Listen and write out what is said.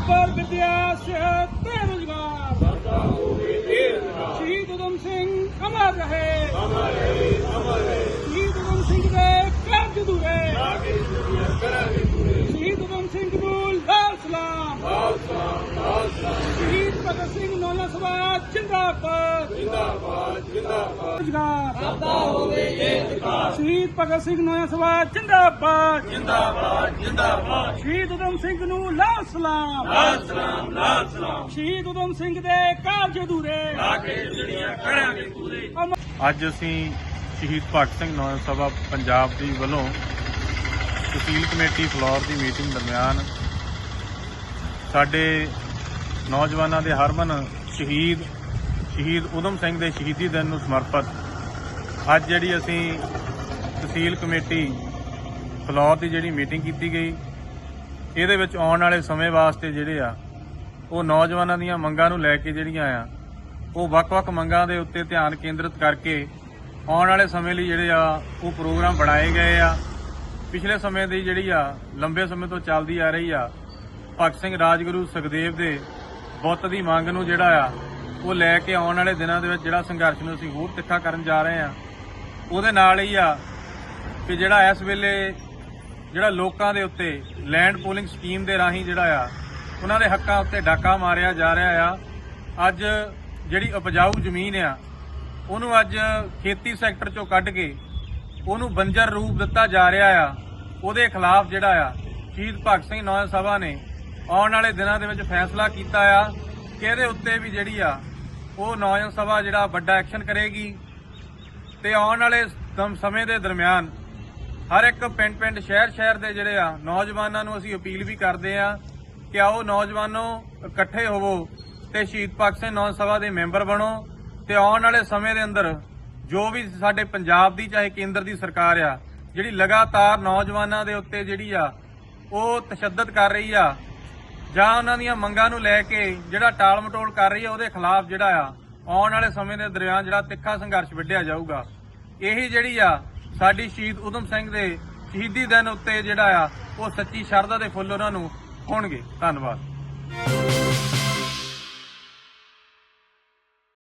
ਬਰਾਬਰ ਵਿਦਿਆ, ਸਿਹਤ ਤੇ ਰੁਜ਼ਗਾਰ। ਸਦਾ ਹੋਵੇ ਤੇਰਾ ਸ਼ਹੀਦ ਉਦਮ ਸਿੰਘ ਅਮਰ ਰਹੇ। ਅਮਰ ਰਹੇ ਅਮਰ ਰਹੇ ਸ਼ਹੀਦ ਉਦਮ ਸਿੰਘ ਦੇ ਸਭਾ ਜਿੰਦਾਬਾਦ। ਜਿੰਦਾਬਾਦ ਜਿੰਦਾਬਾਦ। ਕਰਦਾ ਹੋਵੇ ਇਹ ਅਧਿਕਾਰ ਸ਼ਹੀਦ ਭਗਤ ਸਿੰਘ ਨੋਇਆ ਸਭਾ ਜਿੰਦਾਬਾਦ। ਜਿੰਦਾਬਾਦ ਜਿੰਦਾਬਾਦ। ਸ਼ਹੀਦ ਉਦਮ ਸਿੰਘ ਨੂੰ ਲਾਲ ਸਲਾਮ। ਲਾਲ ਸਲਾਮ ਲਾਲ ਸਲਾਮ। ਸ਼ਹੀਦ ਉਦਮ ਸਿੰਘ ਦੇ ਕਾਰਜ ਅਧੂਰੇ। ਆ ਕੇ ਜਿਹੜੀਆਂ ਕਰਾਂਗੇ ਪੂਰੇ। ਅੱਜ ਅਸੀਂ ਸ਼ਹੀਦ ਭਗਤ ਸਿੰਘ ਨੌਜਵਾਨ ਸਭਾ ਪੰਜਾਬ ਦੀ ਵੱਲੋਂ ਤਹਿਸੀਲ ਕਮੇਟੀ ਫਲੋਰ ਦੀ ਮੀਟਿੰਗ ਦਰਮਿਆਨ ਸਾਡੇ ਨੌਜਵਾਨਾਂ ਦੇ ਹਰਮਨ ਸ਼ਹੀਦ ਸ਼ਹੀਦ ਉਦਮ ਸਿੰਘ ਦੇ ਸ਼ਹੀਦੀ ਦਿਨ ਨੂੰ ਸਮਰਪਿਤ। ਅੱਜ ਜਿਹੜੀ ਅਸੀਂ ਤਹਿਸੀਲ ਕਮੇਟੀ ਫਲੌਰ ਦੀ ਜਿਹੜੀ ਮੀਟਿੰਗ ਕੀਤੀ ਗਈ, ਇਹਦੇ ਵਿੱਚ ਆਉਣ ਵਾਲੇ ਸਮੇਂ ਵਾਸਤੇ ਜਿਹੜੇ ਆ, ਉਹ ਨੌਜਵਾਨਾਂ ਦੀਆਂ ਮੰਗਾਂ ਨੂੰ ਲੈ ਕੇ ਜਿਹੜੀਆਂ ਆ, ਉਹ ਵੱਖ-ਵੱਖ ਮੰਗਾਂ ਦੇ ਉੱਤੇ ਧਿਆਨ ਕੇਂਦਰਿਤ ਕਰਕੇ ਆਉਣ ਵਾਲੇ ਸਮੇਂ ਲਈ ਜਿਹੜੇ ਆ, ਉਹ ਪ੍ਰੋਗਰਾਮ ਬਣਾਏ ਗਏ ਆ। ਪਿਛਲੇ ਸਮੇਂ ਦੀ ਜਿਹੜੀ ਆ, ਲੰਬੇ ਸਮੇਂ ਤੋਂ ਚੱਲਦੀ ਆ ਰਹੀ ਆ, ਭਗਤ ਸਿੰਘ ਰਾਜਗੁਰੂ ਸੁਖਦੇਵ ਦੇ ਬੁੱਤ ਦੀ ਮੰਗ ਨੂੰ ਜਿਹੜਾ ਆ, ਉਹ ਲੈ ਕੇ ਆਉਣ ਵਾਲੇ ਦਿਨਾਂ ਦੇ ਵਿੱਚ ਜਿਹੜਾ ਸੰਘਰਸ਼ ਨੂੰ ਅਸੀਂ ਹੋਰ ਤਿੱਖਾ ਕਰਨ ਜਾ ਰਹੇ ਆ ਉਹਦੇ ਨਾਲ ਹੀ ਆ ਕਿ ਜਿਹੜਾ ਇਸ ਵੇਲੇ ਜਿਹੜਾ ਲੋਕਾਂ ਦੇ ਉੱਤੇ ਲੈਂਡ ਪੂਲਿੰਗ ਸਕੀਮ ਦੇ ਰਾਹੀਂ ਜਿਹੜਾ ਆ, ਉਹਨਾਂ ਦੇ ਹੱਕਾਂ ਉੱਤੇ ਡਾਕਾ ਮਾਰਿਆ ਜਾ ਰਿਹਾ ਆ। ਅੱਜ ਜਿਹੜੀ ਉਪਜਾਊ ਜ਼ਮੀਨ ਆ, ਉਹਨੂੰ ਅੱਜ ਖੇਤੀ ਸੈਕਟਰ ਚੋਂ ਕੱਢ ਕੇ ਉਹਨੂੰ ਬੰਜਰ ਰੂਪ ਦਿੱਤਾ ਜਾ ਰਿਹਾ ਆ। ਉਹਦੇ ਖਿਲਾਫ ਜਿਹੜਾ ਆ, ਸ਼ਹੀਦ ਭਗਤ ਸਿੰਘ ਨੌਜਵਾਨ ਸਭਾ ਨੇ ਆਉਣ ਵਾਲੇ ਦਿਨਾਂ ਦੇ ਵਿੱਚ ਫੈਸਲਾ ਕੀਤਾ ਆ ਕਿ ਇਹਦੇ ਉੱਤੇ ਵੀ ਜਿਹੜੀ ਆ, ਉਹ ਨੌਜਵਾਨ ਸਭਾ ਜਿਹੜਾ ਵੱਡਾ ਐਕਸ਼ਨ ਕਰੇਗੀ। ਤੇ ਆਉਣ ਵਾਲੇ ਸਮੇਂ ਦੇ ਦਰਮਿਆਨ ਹਰ ਇੱਕ ਪਿੰਡ ਪਿੰਡ ਸ਼ਹਿਰ ਸ਼ਹਿਰ ਦੇ ਜਿਹੜੇ ਆ, ਨੌਜਵਾਨਾਂ ਨੂੰ ਅਸੀਂ ਅਪੀਲ ਵੀ ਕਰਦੇ ਆ ਕਿ ਆਓ ਨੌਜਵਾਨੋ ਇਕੱਠੇ ਹੋਵੋ ਤੇ ਸ਼ਹੀਦ ਭਗਤ ਸਿੰਘ ਨੌਜਵਾਨ ਸਭਾ ਦੇ ਮੈਂਬਰ ਬਣੋ ਤੇ ਆਉਣ ਵਾਲੇ ਸਮੇਂ ਦੇ ਅੰਦਰ ਜੋ ਵੀ ਸਾਡੇ ਪੰਜਾਬ ਦੀ ਚਾਹੇ ਕੇਂਦਰ ਦੀ ਸਰਕਾਰ ਆ, ਜਿਹੜੀ ਲਗਾਤਾਰ ਨੌਜਵਾਨਾਂ ਦੇ ਉੱਤੇ ਜਿਹੜੀ ਆ, ਉਹ ਤਸ਼ੱਦਦ ਕਰ ਰਹੀ ਆ ਜਾਂ ਉਹਨਾਂ ਦੀਆਂ ਮੰਗਾਂ ਨੂੰ ਲੈ ਕੇ ਜਿਹੜਾ ਟਾਲ ਮਟੋਲ ਕਰ ਰਹੀ ਆ ਉਹਦੇ ਖਿਲਾਫ ਜਿਹੜਾ ਆ, ਆਉਣ ਵਾਲੇ ਸਮੇਂ ਦੇ ਦਰਮਿਆਨ ਜਿਹੜਾ ਤਿੱਖਾ ਸੰਘਰਸ਼ ਵਿੱਢਿਆ ਜਾਊਗਾ। ਇਹੀ ਜਿਹੜੀ ਆ, ਸਾਡੀ ਸ਼ਹੀਦ ਉਦਮ ਸਿੰਘ ਦੇ ਸ਼ਹੀਦੀ ਦਿਨ ਉੱਤੇ ਜਿਹੜਾ ਆ, ਉਹ ਸੱਚੀ ਸ਼ਰਧਾ ਦੇ ਫੁੱਲ ਉਹਨਾਂ ਨੂੰ ਹੋਣਗੇ। ਧੰਨਵਾਦ।